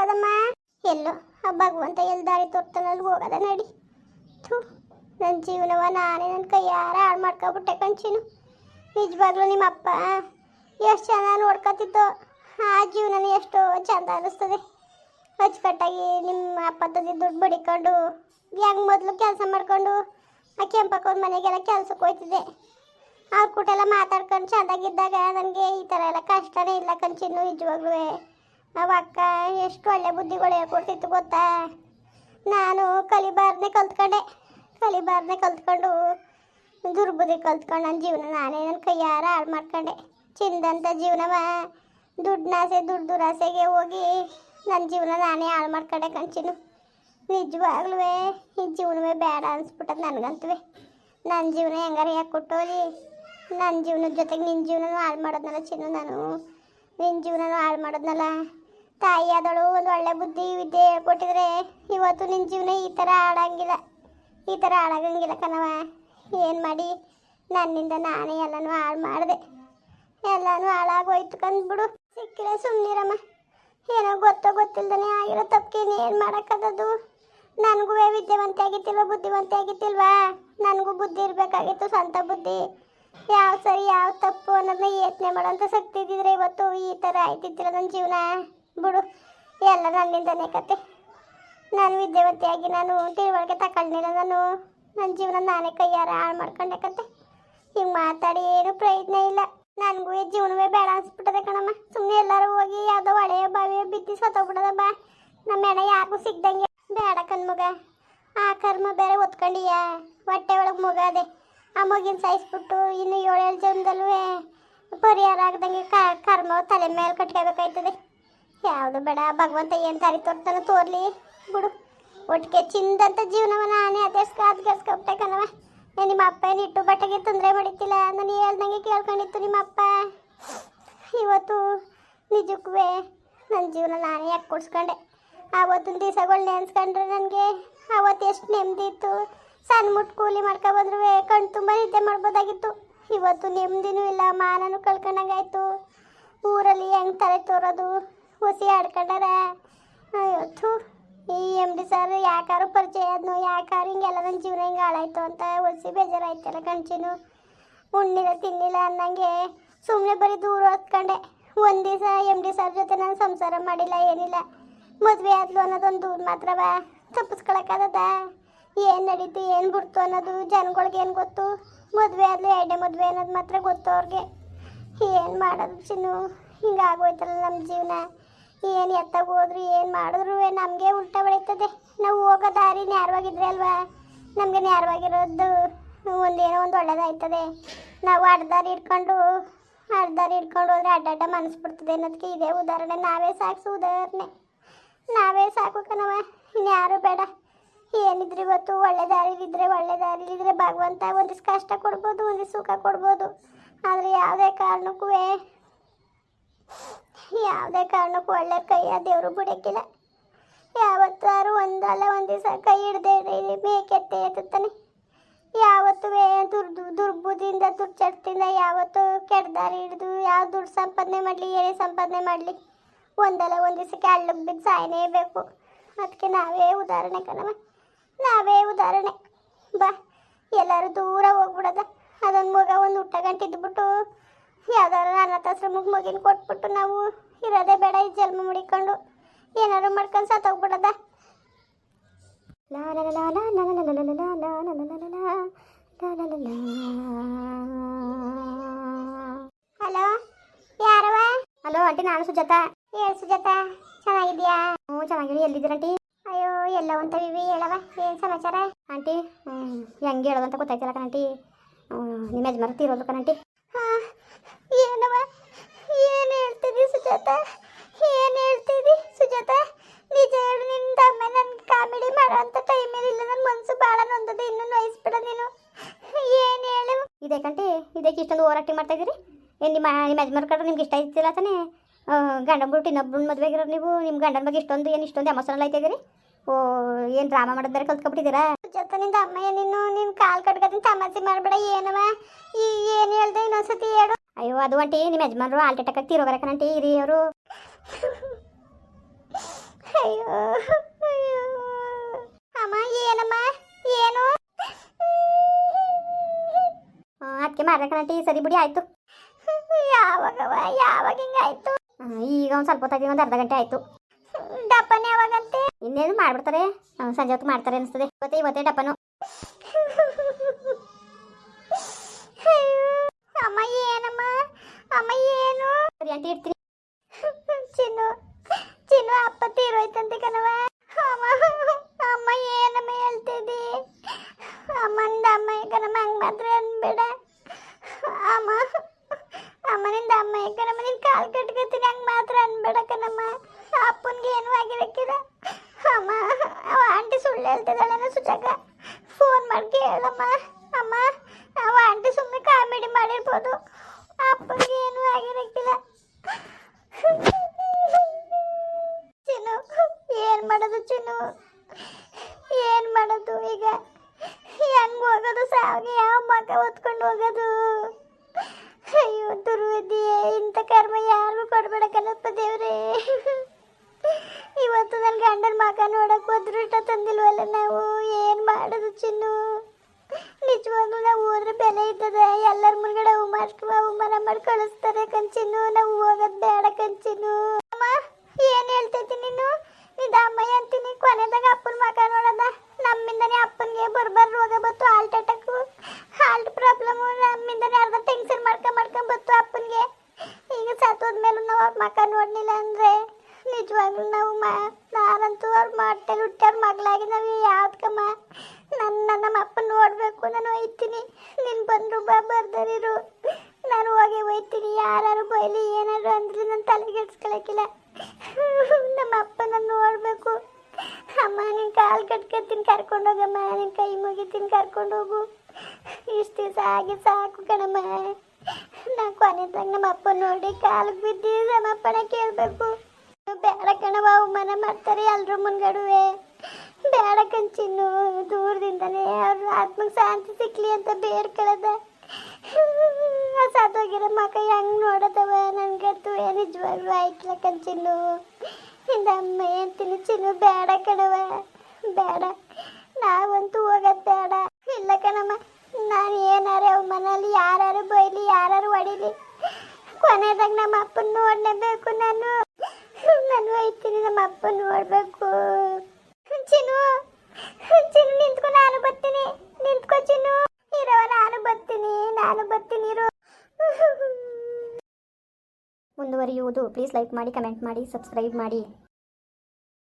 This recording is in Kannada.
ಹೋಗೋದಮ್ಮ? ಎಲ್ಲೋ? ಆ ಭಗವಂತ ಎಲ್ಲಿ ದಾರಿ ತೋರ್ತಾನಲ್ಲಿ ಹೋಗೋದ ನಡಿ. ಥೂ ನನ್ನ ಜೀವನವ ನಾನೇ ನನ್ನ ಕೈಯಾರ ಹಾಳು ಮಾಡ್ಕೊಬಿಟ್ಟೆ ಕಣ್ಚಿನು ನಿಜವಾಗ್ಲೂ ನಿಮ್ಮ ಅಪ್ಪ ಎಷ್ಟು ಚೆನ್ನಾಗಿ ನೋಡ್ಕೊತಿತ್ತು ಆ ಜೀವನ ಎಷ್ಟೋ ಚಂದ ಅನ್ನಿಸ್ತದೆ ಅಚ್ಚುಕಟ್ಟಾಗಿ ನಿಮ್ಮ ಅಪ್ಪದಲ್ಲಿ ದುಡ್ಡು ಬಡಿಕೊಂಡು ಹೆಂಗೆ ಮೊದಲು ಕೆಲಸ ಮಾಡಿಕೊಂಡು, ಆ ಕೆಂಪಕ್ಕವ್ರ ಮನೆಗೆಲ್ಲ ಕೆಲ್ಸಕ್ಕೆ ಹೋಯ್ತಿದ್ದೆ. ಅವ್ರ ಕೂಟೆಲ್ಲ ಮಾತಾಡ್ಕೊಂಡು ಚೆಂದಾಗಿದ್ದಾಗ ನನಗೆ ಈ ಥರ ಎಲ್ಲ ಕಷ್ಟನೇ ಇಲ್ಲ ಕಂಚಿನ್ನು ನಿಜವಾಗ್ಲೂ ನಾವು ಅಕ್ಕ, ಎಷ್ಟು ಒಳ್ಳೆ ಬುದ್ಧಿಗಳು ಹೇಳ್ಕೊಡ್ತಿತ್ತು ಗೊತ್ತಾ? ನಾನು ಕಲಿಬಾರ್ದೆ ಕಲ್ತ್ಕೊಂಡೆ. ಕಲಿಬಾರ್ದೆ ಕಲ್ತ್ಕೊಂಡು, ದುರ್ಬುದ್ಧಿ ಕಲ್ತ್ಕೊಂಡು ನನ್ನ ಜೀವನ ನಾನೇ ನನ್ನ ಕೈಯಾರ ಹಾಳು ಮಾಡ್ಕೊಂಡೆ. ಚಿಂದಂಥ ಜೀವನವ. ದುಡ್ಡಾಸೆ ದುಡ್ಡು ದುರಾಸೆಗೆ ಹೋಗಿ ನನ್ನ ಜೀವನ ನಾನೇ ಹಾಳು ಮಾಡ್ಕೊಂಡೆ ಕಂಚಿನು. ನಿಜವಾಗ್ಲೂ ಈ ಜೀವನವೇ ಬೇಡ ಅನ್ಸ್ಬಿಟ್ಟದ ನನಗಂತೂ ನನ್ನ ಜೀವನ ಹೆಂಗಾರ ಯಾಕೆ ಕೊಟ್ಟೋಲಿ? ನನ್ನ ಜೀವನದ ಜೊತೆಗೆ ನಿನ್ನ ಜೀವನನೂ ಹಾಳು ಮಾಡೋದ್ನಲ್ಲ ಚಿನ್ನು ನಾನು? ನಿನ್ನ ಜೀವನನೂ ಹಾಳು ಮಾಡೋದ್ನಲ್ಲ? ತಾಯಿ ಆದಳು ಒಂದು ಒಳ್ಳೆ ಬುದ್ಧಿ, ವಿದ್ಯೆ ಹೇಳ್ಕೊಟ್ಟಿದ್ರೆ ಇವತ್ತು ನಿನ್ನ ಜೀವನ ಈ ಥರ ಹಾಳಾಗಿಲ್ಲ ಈ ಥರ ಹಾಳಾಗಂಗಿಲ್ಲ ಕಣವ ಏನು ಮಾಡಿ? ನನ್ನಿಂದ ನಾನೇ ಎಲ್ಲನೂ ಹಾಳು ಮಾಡಿದೆ. ಎಲ್ಲನೂ ಹಾಳಾಗೋಯ್ತು ಕಂದ್ಬಿಡು ಸಿಕ್ಕಿಲ್ಲ ಸುಮ್ಮನಿರಮ್ಮ ಏನೋ ಗೊತ್ತೋ ಗೊತ್ತಿಲ್ಲದೇ ಆಗಿರೋ ತಪ್ಪಿಗೆ ಏನು ಮಾಡೋಕ್ಕದ್ದು ನನಗೂ ವಿದ್ಯಾವಂತೆ ಆಗಿತ್ತಿಲ್ವ, ಬುದ್ಧಿವಂತೆ ಆಗಿತ್ತಿಲ್ವಾ? ನನಗೂ ಬುದ್ಧಿ ಇರಬೇಕಾಗಿತ್ತು, ಸ್ವಂತ ಬುದ್ಧಿ. ಯಾವ ಸರಿ ಯಾವ ತಪ್ಪು ಅನ್ನೋದನ್ನ ಯೋಚನೆ ಮಾಡೋಂಥ ಶಕ್ತಿ ಇದ್ದಿದ್ರೆ ಇವತ್ತು ಈ ಥರ ಆಯ್ತಿದ್ದಿಲ್ಲ ನನ್ನ ಜೀವನ? ಬಿಡು. ಎಲ್ಲ ನನ್ನಿಂದನೇ ಕತೆ. ನಾನು ವಿದ್ಯಾವಂತಿಯಾಗಿ, ನಾನು ತಿಳುವಳಿಕೆ ತಗೊಳ್ಳಿಲ್ಲ ನಾನು ನನ್ನ ಜೀವನ ನಾನೇ ಕೈಯಾರ ಹಾಳು ಮಾಡ್ಕೊಂಡೆ ಕತೆ. ಹಿಂಗೆ ಮಾತಾಡಿ ಏನು ಪ್ರಯತ್ನ ಇಲ್ಲ. ನನಗೂ ಈ ಜೀವನವೇ ಬೇಡ ಅನ್ಸ್ಬಿಟ್ಟದೆ ಕಣಮ್ಮ. ಸುಮ್ಮನೆ ಎಲ್ಲರೂ ಹೋಗಿ ಯಾವುದೋ ಹೊಳೆಯ ಬಾವಿಯ ಬಿದ್ದು ಸತ್ತೋಗ್ಬಿಡದ ಬಾ. ನಮ್ಮ ಎಣ ಯಾರಿಗೂ ಸಿಗ್ದಂಗೆ. ಬೇಡ ಕಣ್ಮಗ. ಆ ಕರ್ಮ ಬೇರೆ ಒತ್ಕೊಂಡಿಯ ಹೊಟ್ಟೆ ಒಳಗೆ ಮಗ ಅದೇ. ಆ ಮಗಿನ ಸಾಯಿಸ್ಬಿಟ್ಟು ಇನ್ನು ಏಳೇಳು ಜನದಲ್ಲೂ ಪರಿಹಾರ ಆಗ್ದಂಗೆ ಕರ್ಮ ತಲೆ ಮೇಲೆ ಕಟ್ಕೋಬೇಕಾಯ್ತದೆ. ಯಾವುದು ಬೇಡ, ಭಗವಂತ ಏನು ದಾರಿ ತೋರ್ತಾನೋ ತೋರ್ಲಿ. ಬಿಡು. ಒಟ್ಟಿಗೆ ಚಿಂದಂತ ಜೀವನವ ನಾನೇ ಅದೆಸ್ಕ ಅದ್ಗೆಸ್ಕೊಬಿಟ್ಟೆ ಕಣವ ನಿಮ್ಮ ಅಪ್ಪ ಏನು ಇಟ್ಟು ಬಟ್ಟೆಗೆ ತೊಂದರೆ ಮಾಡಿತ್ತಿಲ್ಲ ನಾನು ಹೇಳ್ದಂಗೆ ಕೇಳ್ಕೊಂಡಿತ್ತು ನಿಮ್ಮ ಅಪ್ಪ. ಇವತ್ತು ನಿಜಕ್ಕೂ ನನ್ನ ಜೀವನ ನಾನೇ ಯಾಕೆ ಕೊಡ್ಸ್ಕೊಂಡೆ? ಆವತ್ತಿನ ದಿವಸಗಳು ನೆನ್ಸ್ಕೊಂಡ್ರೆ ನನಗೆ. ಆವತ್ತು ಎಷ್ಟು ನೆಮ್ಮದಿ ಇತ್ತು. ಸಣ್ಣ ಮುಟ್ಟು ಕೂಲಿ ಮಾಡ್ಕೊಬಂದ್ರು ಕಣ್ಣು ತುಂಬ ನಿದ್ದೆ ಮಾಡ್ಬೋದಾಗಿತ್ತು. ಇವತ್ತು ನೆಮ್ಮದಿನೂ ಇಲ್ಲ, ಮಾನನೂ ಕಳ್ಕೊಂಡಂಗಾಯ್ತು. ಊರಲ್ಲಿ ಹೆಂಗೆ ತಲೆ ತೋರೋದು? ಹುಸಿ ಆಡ್ಕೊಂಡಾರ. ಥೂ. ಈ ಎಂ ಡಿ ಸರ್ ಯಾಕಾರು ಪರಿಚಯ ಆದ್ನು, ಯಾಕಾರು ಹಿಂಗೆಲ್ಲ ನನ್ನ ಜೀವನ ಹಿಂಗೆ ಹಾಳಾಯ್ತು ಅಂತ ಹುಸಿ ಬೇಜಾರಾಯ್ತಲ್ಲ ಕಂಚಿನು. ಉಣ್ಣಿಲ್ಲ, ತಿನ್ನಿಲ್ಲ ಅನ್ನಂಗೆ ಸುಮ್ಮನೆ ಬರೀ ದೂರ ಹೊತ್ಕೊಂಡೆ. ಒಂದು ದಿವಸ ಎಂ ಡಿ ಸರ್ ಜೊತೆ ನಾನು ಸಂಸಾರ ಮಾಡಿಲ್ಲ, ಏನಿಲ್ಲ. ಮದುವೆ ಆದ್ಲು ಅನ್ನೋದೊಂದು ದೂರ ಮಾತ್ರವ ತಪ್ಪಿಸ್ಕೊಳಕ್ಕಾಗದ? ಏನು ನಡೀತು, ಏನು ಬಿಡ್ತು ಅನ್ನೋದು ಜನಗಳಿಗೆ ಏನು ಗೊತ್ತು? ಮದುವೆ ಆದ್ಲು ಎರಡನೇ ಮದುವೆ ಅನ್ನೋದು ಮಾತ್ರ ಗೊತ್ತು ಅವ್ರಿಗೆ. ಏನು ಮಾಡೋದು ಚಿನ್ನು? ಹಿಂಗಾಗೋಯ್ತಲ್ಲ ನಮ್ಮ ಜೀವನ. ಏನು ಎತ್ತಾಗ ಹೋದ್ರು, ಏನು ಮಾಡಿದ್ರು ನಮಗೆ ಉಲ್ಟಾ ಬೆಳೀತದೆ. ನಾವು ಹೋಗೋ ದಾರಿ ನ್ಯಾರವಾಗಿದ್ರೆ ಅಲ್ವಾ? ನಮಗೆ ನ್ಯಾರವಾಗಿರೋದು ಒಂದೇನೋ ಒಂದು ಒಳ್ಳೇದಾಯ್ತದೆ. ನಾವು ಅಡ್ಡದಾರಿ ಇಟ್ಕೊಂಡು ಅಡ್ಡದಾರಿ ಇಟ್ಕೊಂಡು ಹೋದ್ರೆ ಅಡ್ಡಾಡ ಮನಸ್ಸು ಬಿಡ್ತದೆ ಅನ್ನೋದಕ್ಕೆ ಇದೇ ಉದಾಹರಣೆ. ನಾವೇ ಸಾಕ್ಸು ಉದಾಹರಣೆ. ನಾವೇ ಸಾಕು ಕಣವ ಇನ್ಯಾರು ಬೇಡ. ಏನಿದ್ರೆ ಇವತ್ತು ಒಳ್ಳೆ ದಾರಿಲಿದ್ರೆ ಒಳ್ಳೆ ದಾರಿಲಿದ್ರೆ ಭಗವಂತ ಒಂದಿಷ್ಟು ಕಷ್ಟ ಕೊಡ್ಬೋದು, ಒಂದಿಷ್ಟು ಸುಖ ಕೊಡ್ಬೋದು. ಆದರೆ ಯಾವುದೇ ಕಾರಣಕ್ಕೂ ಯಾವುದೇ ಕಾರಣಕ್ಕೂ ಒಳ್ಳೆ ಕೈಯ ದೇವರು ಬಿಡಕ್ಕಿಲ್ಲ. ಯಾವತ್ತಾರು ಒಂದಲ್ಲ ಒಂದು ದಿವಸ ಕೈ ಹಿಡ್ದೆ ಮೇಕೆತ್ತೆ ಎತ್ತುತ್ತಾನೆ. ಯಾವತ್ತೂ ದುರ್ದು ದುರ್ಬುದಿಂದ ದುರ್ಚಟದಿಂದ ಯಾವತ್ತೂ ಕೆಡ್ದಾರಿ ಹಿಡಿದು, ಯಾವ ದುಡ್ಡು ಸಂಪಾದನೆ ಮಾಡಲಿ, ಏನೇ ಸಂಪಾದನೆ ಮಾಡಲಿ. ಒಂದಲ್ಲ ಒಂದು ದಿವಸಕ್ಕೆ ಹಳ್ಳಕ್ಕೆ ಬಿದ್ದು ಸಾಯನೇ ಬೇಕು. ಅದಕ್ಕೆ ನಾವೇ ಉದಾಹರಣೆ ಕಣವ ನಾವೇ ಉದಾಹರಣೆ. ಬಾ, ಎಲ್ಲರೂ ದೂರ ಹೋಗ್ಬಿಡೋದ. ಅದೊಂದು ಮಗ ಒಂದು ಊಟ ಯಾವ್ದಾದ್ರು ಅನಾಥಾಶ್ರಮಕ್ಕೆ ಮಗಿನ ಕೊಟ್ಬಿಟ್ಟು ನಾವು ಇರೋದೇ ಬೇಡ ಈ ಜನ್ಮ ಮುಡಿಕೊಂಡು ಏನಾದ್ರು ಮಾಡ್ಕೊಂಡು ಸತ್ತೋಗ್ಬಿಡದ. ಹಲೋ ಯಾರವ? ಹಲೋ ಆಂಟಿ ನಾನು ಸುಜಾತ. ಹೇಳು ಸುಜಾತ? ಚೆನ್ನಾಗಿದ್ಯಾ? ಹ್ಞೂ ಚೆನ್ನಾಗಿದ್ಯಾ ಎಲ್ಲಿದ್ದೀರ ಆಂಟಿ? ಅಯ್ಯೋ ಎಲ್ಲ ಅಂತ ವಿವಿ ಹೇಳವ. ಏನು ಸಮಾಚಾರ? ಆಂಟಿ ಹ್ಞೂ ಹೆಂಗೆ ಹೇಳೋದಂತ ಗೊತ್ತಾಯ್ತಲ್ಲ ಕಣಂಟಿ ನಿಮ್ಮ ಯಜಮಾನ ತೀರೋದು ಕಣಂಟಿ ಸುಜಾತ ಏನು ಹೇಳ್ತಿದ್ದಿ ಸುಜಾತ? ನಿಜ ಹೇಳು ನಿನ್ನ ತಮ್ಮ ನನ್ನ ಕಾಮಿಡಿ ಮಾಡೋಂಥ ಟೈಮ್ ಇಲ್ಲ ನನ್ನ ಮನಸ್ಸು ಭಾಳ ನೊಂದದೆ ಇನ್ನೂ ನೋಯಿಸ್ಬಿಡ ನೀನು. ಏನು ಹೇಳು? ಇದೇ ಕಂಟಿ ಇದಕ್ಕೆ ಇಷ್ಟೊಂದು ಹೋರಾಟ ಮಾಡ್ತಾ ಇದ್ದೀರಿ? ಏನು ನಿಮ್ಮ ನಿಮ್ಮ ಯಜಮಾನ ಕಡೆ ನಿಮ್ಗೆ ಇಷ್ಟ ಇದ್ದಿಲ್ಲ ತಾನೇ? ಗಂಡನ ಬಿಟ್ಟು ಇನ್ನೊಬ್ಬನ ಮದುವೆ ಆಗಿರೋರು ನೀವು ನಿಮ್ಮ ಗಂಡನ ಬಗ್ಗೆ ಇಷ್ಟೊಂದು ಏನು ಇಷ್ಟೊಂದು ಎಮೋಷನಲ್ ಆಯ್ತಾ ಇದ್ದೀರಿ? ಓ ಏನು ಡ್ರಾಮಾ ಮಾಡೋದು ಬೇರೆ ಕಲ್ತ್ಕೊಬಿಟ್ಟಿದ್ದೀರಾ ಜೊತೆ ನಿಂದ ಅಮ್ಮ ನೀನು ನಿನ್ನ ಕಾಲು ಕಟ್ಕೊತೀನಿ ತಮಾಷೆ ಮಾಡಬೇಡ ಏನವ? ಈ ಏನು ಹೇಳ್ದೆ ಇನ್ನೊಂದ್ಸತಿ ಹೇಳು. ಅಯ್ಯೋ, ಅದು ಒಂಟಿ ನಿಮ್ಮ ಯಜಮಾನರು ಹಾರ್ಟ್ ಅಟ್ಯಾಕ್ ತೀರೋಗ್ರಕನಂಟಿ ಇರಿ ಅವರು. ಅಯ್ಯೋ ಅಮ್ಮ, ಏನಮ್ಮ? ಏನು? ಅದಕ್ಕೆ ಮಾಡ್ರಕನಂಟಿ ಸರಿ ಬಿಡಿ, ಆಯ್ತು. ಯಾವಾಗವ, ಯಾವಾಗ ಹಿಂಗಾಯ್ತು ಈಗ ಒಂದು ಸ್ವಲ್ಪ ಹೊತ್ತಾಗಿ ಒಂದು ಅರ್ಧ ಗಂಟೆ ಆಯ್ತು. ಡಪ್ಪನ್ ಯಾವಾಗಂತೆ ಇನ್ನೇನು ಮಾಡ್ಬಿಡ್ತಾರೆ? ಸಂಜೆ ಹೊತ್ತು ಮಾಡ್ತಾರೆ ಅನಿಸ್ತದೆ. ಇವತ್ತೇ ಇವತ್ತೇ ಡಪ್ಪನು ಅಮ್ಮ, ಏನು? ಆಂಟಿ ಇರ್ತೀನಿ. ಚಿನ್ನು ಚಿನ್ನು, ಅಪ್ಪ ತೀರೋಯ್ತಂತೆ ಕಣವ ಅಮ್ಮ ಏನಮ್ಮ ಹೇಳ್ತಿದ್ದಿ? ಅಮ್ಮನಿಂದ ಅಮ್ಮ, ಕಣಮ್ಮ, ಹಂಗೆ ಮಾತ್ರ ಅನ್ಬೇಡ. ಅಮ್ಮ, ಅಮ್ಮನಿಂದ ಅಮ್ಮ, ಕಣಮ್ಮ, ನಿನ್ ಕಾಲು ಕಟ್ಕೋತೀನಿ, ಹಂಗೆ ಮಾತ್ರ ಅನ್ಬೇಡ ಕಣಮ್ಮ. ಅಪ್ಪನಿಗೆ ಏನು ಆಗಿರಕ್ಕಿಲ್ಲ. ಅಮ್ಮ, ಅವ ಆಂಟಿ ಸುಳ್ಳು ಹೇಳ್ತಿದ್ದಾಳೆ ಸುಜಾಗ ಫೋನ್ ಮಾಡಿ ಕೇಳಮ್ಮ. ಅಮ್ಮ, ಅವ ಆಂಟಿ ಸುಮ್ಮನೆ ಕಾಮಿಡಿ ಮಾಡಿರ್ಬೋದು ಅಪ್ಪನಿಗೆ ಏನೂ ಆಗಿರಕ್ಕಿಲ್ಲ ಚಿನ್ನು ಏನ್ ಮಾಡೋದು ಚಿನ್ನು? ಏನ್ ಮಾಡೋದು ಈಗ? ಹೆಂಗ್ ಹೋಗೋದು ಸಾವಿಗೆ? ಯಾವ ಮಗ ಹೊತ್ಕೊಂಡು ಹೋಗೋದು? ಅಯ್ಯೋ ದುರ್ವಿಧಿಯೇ ಇಂಥ ಕರ್ಮ ಯಾರಿಗೂ ಕೊಡಬೇಡ ಕಣಪ್ಪ ದೇವ್ರೇ. ಇವತ್ತು ನನ್ನ ಗಂಡನ ಮಗ ನೋಡಕ್ ಅದೃಷ್ಟ ತಂದಿಲ್ವಲ್ಲ ನಾವು? ಏನ್ ಮಾಡೋದು ಚಿನ್ನು? ನಿಜವಾಗ್ಲೂ ನಾವು ಹೋದ್ರೆ ಬೆಲೆ ಇದ್ದದ. ಎಲ್ಲರ ಮುಂದ್ಗಡೆ ಹೂ ಮನ ಮಾಡಿ ಕಳಿಸ್ತಾರೆ ಕಂಚಿನ್ನು ನಾವು ಹೋಗೋದು ಬೇಡ ಕಂಚಿನ್ನು ಅಮ್ಮ, ಏನು ಹೇಳ್ತೈತಿ ನೀನು ನಿದ ಅಮ್ಮಯ್ಯ ಅಂತೀನಿ ಕೊನೆದಾಗ ಅಪ್ಪನ ಮಕ ನೋಡದ ನಮ್ಮಿಂದನೇ ಅಪ್ಪನಿಗೆ ಬರ್ಬರ್ ರೋಗ ಬತ್ತು ಹಾಲ್ಟ್ ಅಟ್ಯಾಕ್ ಹಾಲ್ಟ್ ಪ್ರಾಬ್ಲಮ್ ನಮ್ಮಿಂದನೇ ಅರ್ಧ ಟೆನ್ಷನ್ ಮಾಡ್ಕೊಂಡ್ ಮಾಡ್ಕೊಂಡ್ ಬತ್ತು ಅಪ್ಪನಿಗೆ ಈಗ ಸತ್ತೋದ್ಮೇಲೂ ನಾವು ಅವ್ರ ಮಕ ನೋಡ್ಲಿಲ್ಲ ಅಂದ್ರೆ ನಿಜವಾಗ್ಲೂ ನಾವು ಮಾ ನಾನಂತೂ ಅವ್ರ ಹೊಟ್ಟೆಲಿ ಹುಟ್ಟ್ಯಾರ ಮಗಳಾಗಿ ನಾವು ಯಾವ್ದಕ್ಕಮ್ಮ ನನ್ನ ನಮ್ಮ ಅಪ್ಪ ನೋಡ್ಬೇಕು ನಾನು ಒಯ್ತೀನಿ ನೀನು ಬಂದ್ರು ಬಾ ಬರ್ದರಿರು ನಾನು ಹೋಗಿ ಒಯ್ತೀನಿ ಯಾರು ಬೈಲಿ ಏನಾದ್ರು ಅಂದ್ರೆ ನನ್ನ ತಲೆಗೆ ಇಡ್ಸ್ಕೊಳಕಿಲ್ಲ ನಮ್ಮ ಅಪ್ಪನ ನೋಡ್ಬೇಕು ಅಮ್ಮ ನಿನ್ ಕಾಲು ಕಟ್ಕೊತೀನಿ ಕರ್ಕೊಂಡೋಗಮ್ಮ ನಿನ್ನ ಕೈ ಮುಗಿತೀನಿ ಕರ್ಕೊಂಡೋಗು ಇಷ್ಟು ದಿವಸ ಆಗಿ ಸಾಕು ಕಣಮ್ಮ. ನಾ ಕೊನೆದಾಗ ನಮ್ಮ ಅಪ್ಪ ನೋಡಿ ಕಾಲಿಗೆ ಬಿದ್ದು ನಮ್ಮಪ್ಪನ ಕೇಳಬೇಕು. ಬೇಡ ಕಣವ ಅವಮಾನ ಮಾಡ್ತಾರೆ ಎಲ್ಲರೂ ಮುನ್ಗಡುವೆ ಬೇಡ ಕಂಚಿನ್ನು ದೂರದಿಂದನೇ ಅವ್ರ ಆತ್ಮಕ್ಕೆ ಶಾಂತಿ ಸಿಕ್ಲಿ ಅಂತ ಬೇಡ್ಕೊಳ್ಳದ ಸತ್ತೋಗಿರೋ ಮಕ್ಕ ಹೆಂಗ್ ನೋಡದವ. ನನ್ಗಂತೂ ನಿಜವಾಗ್ಲೂ ಆಯ್ತಿಲ್ಲ ಕಂಚಿನ್ನು ಇಂದ ಅಮ್ಮ ಅಂತೀನಿ ಚಿನ್ನು ಬೇಡ ಕಣವ ಬೇಡ. ನಾವಂತೂ ಹೋಗೋದ್ ಬೇಡ. ಇಲ್ಲ ಕಣಮ್ಮ, ನಾನು ಏನಾರ ಅವ್ರ ಮನೇಲಿ ಯಾರು ಬೈಲಿ ಯಾರು ಹೊಡಿಲಿ. ಕೊನೆದಾಗ ನಮ್ಮ ಅಪ್ಪನ ನೋಡ್ಲೇಬೇಕು ನಾನು. ನಾನು ಹೋಯ್ತೀನಿ ನಮ್ಮ ಅಪ್ಪನ ನೋಡ್ಬೇಕು. ಚಿನ್ನು ಚಿನ್ನು ನಿಂತ್ಕೊ, ನಾನು ಬರ್ತೀನಿ. ನಿಂತ್ಕೊ, ಚಿನ್ನು. ಇರೋ, ನಾನು ಬರ್ತೀನಿ. ನಾನು ಬರ್ತೀನಿ, ಇರು. ಮುಂದುವರಿಯುವುದು. ಪ್ಲೀಸ್ ಲೈಕ್ ಮಾಡಿ ಕಮೆಂಟ್ ಮಾಡಿ ಸಬ್ಸ್ಕ್ರೈಬ್ ಮಾಡಿ.